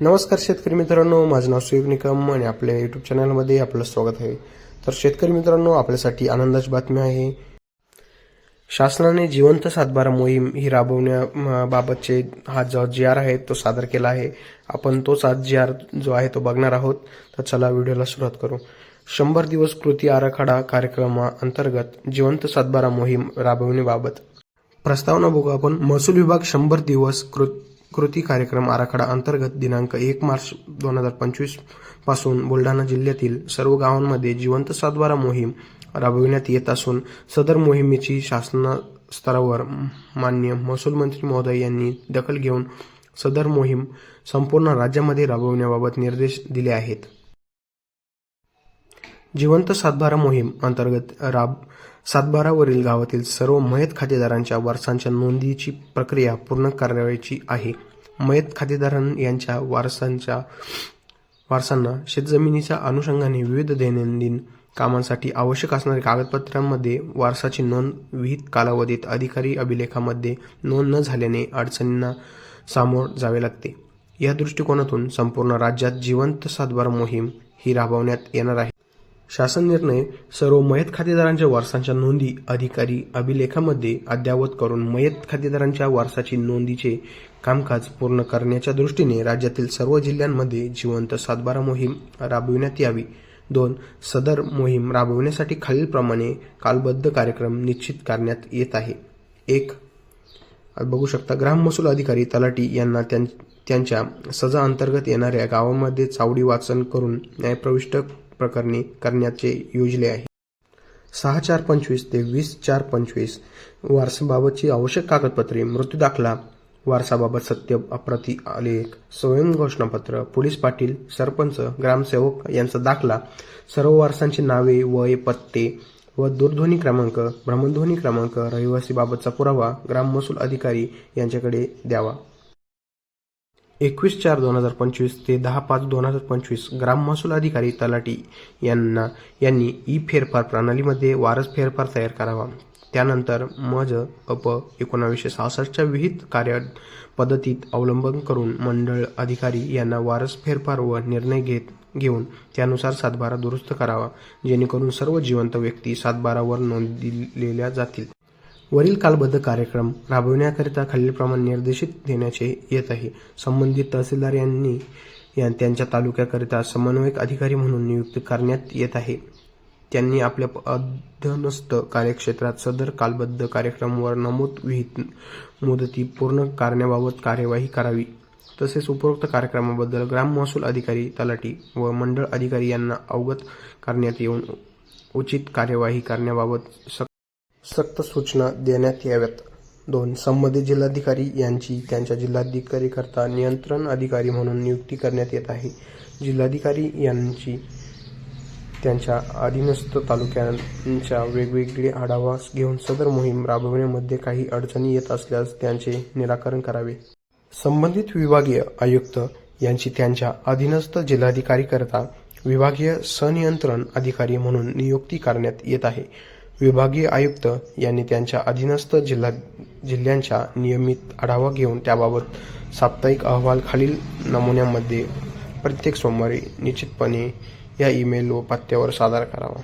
नमस्कार शेतकरी मित्रांनो माझं नाव सुयोग निकम आणि आपल्या युट्यूब चॅनलमध्ये आपलं स्वागत आहे. तर शेतकरी मित्रांनो आपल्यासाठी आनंदाची बातमी आहे. शासनाने जिवंत सातबारा मोहीम ही राबवण्याबाबतचे हा जो जी आर आहे तो सादर केला आहे. आपण तोच आज जी आर जो आहे तो बघणार आहोत. तर चला व्हिडिओला सुरुवात करू. शंभर दिवस कृती आराखडा कार्यक्रमाअंतर्गत जिवंत सातबारा मोहीम राबवण्याबाबत प्रस्तावना बघू आपण. महसूल विभाग शंभर दिवस कृ- कृती कार्यक्रम आराखडा अंतर्गत दिनांक एक मार्च दोन हजार पंचवीसपासून बुलढाणा जिल्ह्यातील सर्व गावांमध्ये जिवंत सातबारा मोहीम राबविण्यात येत असून सदर मोहिमेची शासन स्तरावर मान्य महसूल मंत्री महोदय यांनी दखल घेऊन सदर मोहीम संपूर्ण राज्यामध्ये राबवण्याबाबत निर्देश दिले आहेत. जिवंत सातबारा मोहीम अंतर्गत राब सातबारावरील गावातील सर्व मयत खातेदारांच्या वारसांच्या नोंदीची प्रक्रिया पूर्ण करावयाची आहे. मयत खातेदारां यांच्या वारसांच्या वारसांना शेतजमिनीच्या अनुषंगाने विविध दैनंदिन कामांसाठी आवश्यक असणाऱ्या कागदपत्रांमध्ये वारसाची नोंद विहित कालावधीत अधिकारी अभिलेखामध्ये नोंद न झाल्याने अडचणींना सामोर जावे लागते. या दृष्टिकोनातून संपूर्ण राज्यात जिवंत सातबारा मोहीम ही राबवण्यात येणार आहे. शासन निर्णय सर्व मयत खातेदारांच्या वारसांच्या नोंदी अधिकारी अभिलेखामध्ये अद्ययावत करून मयत खातेदारांच्या वारसाची नोंदीचे कामकाज पूर्ण करण्याच्या दृष्टीने राज्यातील सर्व जिल्ह्यांमध्ये जिवंत सातबारा मोहीम राबविण्यात यावी. दोन सदर मोहीम राबविण्यासाठी खालीलप्रमाणे कालबद्ध कार्यक्रम निश्चित करण्यात येत आहे. एक बघू शकता ग्राम महसूल अधिकारी तलाटी यांना त्यां- त्यांच्या सजा अंतर्गत येणाऱ्या गावामध्ये चावडी वाचन करून न्यायप्रविष्ट प्रकरणी करण्याचे योजले आहे. सहा चार पंचवीस ते वीस चार पंचवीस वारसाबाबतची आवश्यक कागदपत्रे मृत्यू दाखला वारसाबाबत सत्य अप्रती आलेख स्वयं घोषणापत्र पोलीस पाटील सरपंच ग्रामसेवक यांचा दाखला सर्व वारसांची नावे वय पत्ते व दूरध्वनी क्रमांक भ्रमणध्वनी क्रमांक रहिवासीबाबतचा पुरावा ग्राम महसूल अधिकारी यांच्याकडे द्यावा. एकवीस चार दोन हजार पंचवीस ते दहा पाच दोन हजार पंचवीस ग्राम महसूल अधिकारी तलाटी यांना यांनी ई फेरफार प्रणालीमध्ये वारस फेरफार तयार करावा. त्यानंतर मज अप एकोणावीसशे सहासष्टच्या विहित कार्य पद्धतीत अवलंबन करून मंडळ अधिकारी यांना वारस फेरफार व निर्णय घेत घेऊन त्यानुसार सातबारा दुरुस्त करावा जेणेकरून सर्व जिवंत व्यक्ती सातबारावर नोंदविलेल्या जातील. वरील कालबद्ध कार्यक्रम राबविण्याकरिता खालीलप्रमाणे निर्देशित देण्याचे येत आहे. संबंधित तहसीलदार यांनी या- त्यांच्या तालुक्याकरिता समन्वयक अधिकारी म्हणून नियुक्त करण्यात येत आहे. त्यांनी आपल्या अध्यनस्थ कार्यक्षेत्रात सदर कालबद्ध कार्यक्रमावर नमूद विहित मुदती पूर्ण करण्याबाबत कार्यवाही करावी. तसेच उपरोक्त कार्यक्रमाबद्दल ग्राम महसूल अधिकारी तलाठी व मंडळ अधिकारी यांना अवगत करण्यात येऊन उचित कार्यवाही करण्याबाबत सक सक्त सूचना देण्यात याव्यात. दोन संबंधित जिल्हाधिकारी यांची त्यांच्या जिल्हाधिकारीकरता नियंत्रण अधिकारी म्हणून नियुक्ती करण्यात येत आहे. जिल्हाधिकारी यांची त्यांच्या अधीनस्थ तालुक्यांच्या वेगवेगळे आढावा घेऊन सदर मोहीम राबवण्यामध्ये काही अडचणी येत असल्यास त्यांचे निराकरण करावे. संबंधित विभागीय आयुक्त यांची त्यांच्या अधीनस्थ जिल्हाधिकारीकरता विभागीय सनियंत्रण अधिकारी म्हणून नियुक्ती करण्यात येत आहे. विभागीय आयुक्त यांनी त्यांच्या अधीनस्थ जिल्हा जिल्ह्यांच्या नियमित आढावा घेऊन त्याबाबत साप्ताहिक अहवाल खालील नमुन्यामध्ये प्रत्येक सोमवारी निश्चितपणे या ईमेल व पत्त्यावर सादर करावा.